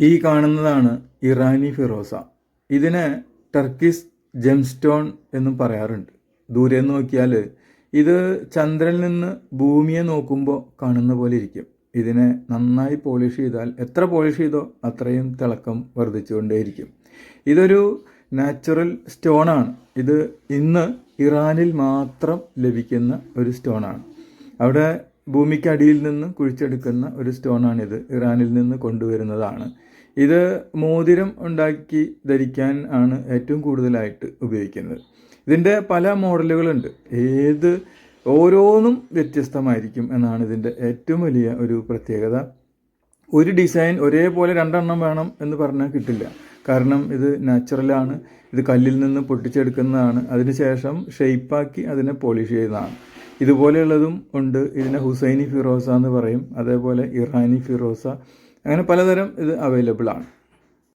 ഈ കാണുന്നതാണ് ഇറാനി ഫിറോസ. ഇതിനെ ടർക്കിസ് ജെംസ്റ്റോൺ എന്നും പറയാറുണ്ട്. ദൂരെ നോക്കിയാൽ ഇത് ചന്ദ്രനിൽ നിന്ന് ഭൂമിയെ നോക്കുമ്പോൾ കാണുന്ന പോലെ ഇരിക്കും. ഇതിനെ നന്നായി പോളിഷ് ചെയ്താൽ എത്ര പോളിഷ് ചെയ്തോ അത്രയും തിളക്കം വർദ്ധിച്ചുകൊണ്ടേയിരിക്കും. ഇതൊരു നാച്ചുറൽ സ്റ്റോണാണ്. ഇത് ഇന്ന് ഇറാനിൽ മാത്രം ലഭിക്കുന്ന ഒരു സ്റ്റോണാണ്. അവിടെ ഭൂമിക്കടിയിൽ നിന്ന് കുഴിച്ചെടുക്കുന്ന ഒരു സ്റ്റോണാണിത്. ഇറാനിൽ നിന്ന് കൊണ്ടുവരുന്നതാണ്. ഇത് മോതിരം ഉണ്ടാക്കി ധരിക്കാൻ ആണ് ഏറ്റവും കൂടുതലായിട്ട് ഉപയോഗിക്കുന്നത്. ഇതിന്റെ പല മോഡലുകളുണ്ട്. ഏത് ഓരോന്നും വ്യത്യസ്തമായിരിക്കും എന്നാണ് ഇതിന്റെ ഏറ്റവും വലിയ ഒരു പ്രത്യേകത. ഒരു ഡിസൈൻ ഒരേപോലെ രണ്ടെണ്ണം വേണം എന്ന് പറഞ്ഞാൽ കിട്ടില്ല. കാരണം ഇത് നാച്ചുറലാണ് ഇത് കല്ലിൽ നിന്ന് പൊട്ടിച്ചെടുക്കുന്നതാണ്. അതിനുശേഷം ഷെയ്പ്പാക്കി അതിനെ പോളിഷ് ചെയ്യുന്നതാണ് ഇതുപോലെയുള്ളതും ഉണ്ട്. ഇതിനെ ഹുസൈനി ഫിറോസ എന്ന് പറയും. അതേപോലെ ഇറാനി ഫിറോസ. അങ്ങനെ പലതരം ഇത് അവൈലബിൾ ആണ്.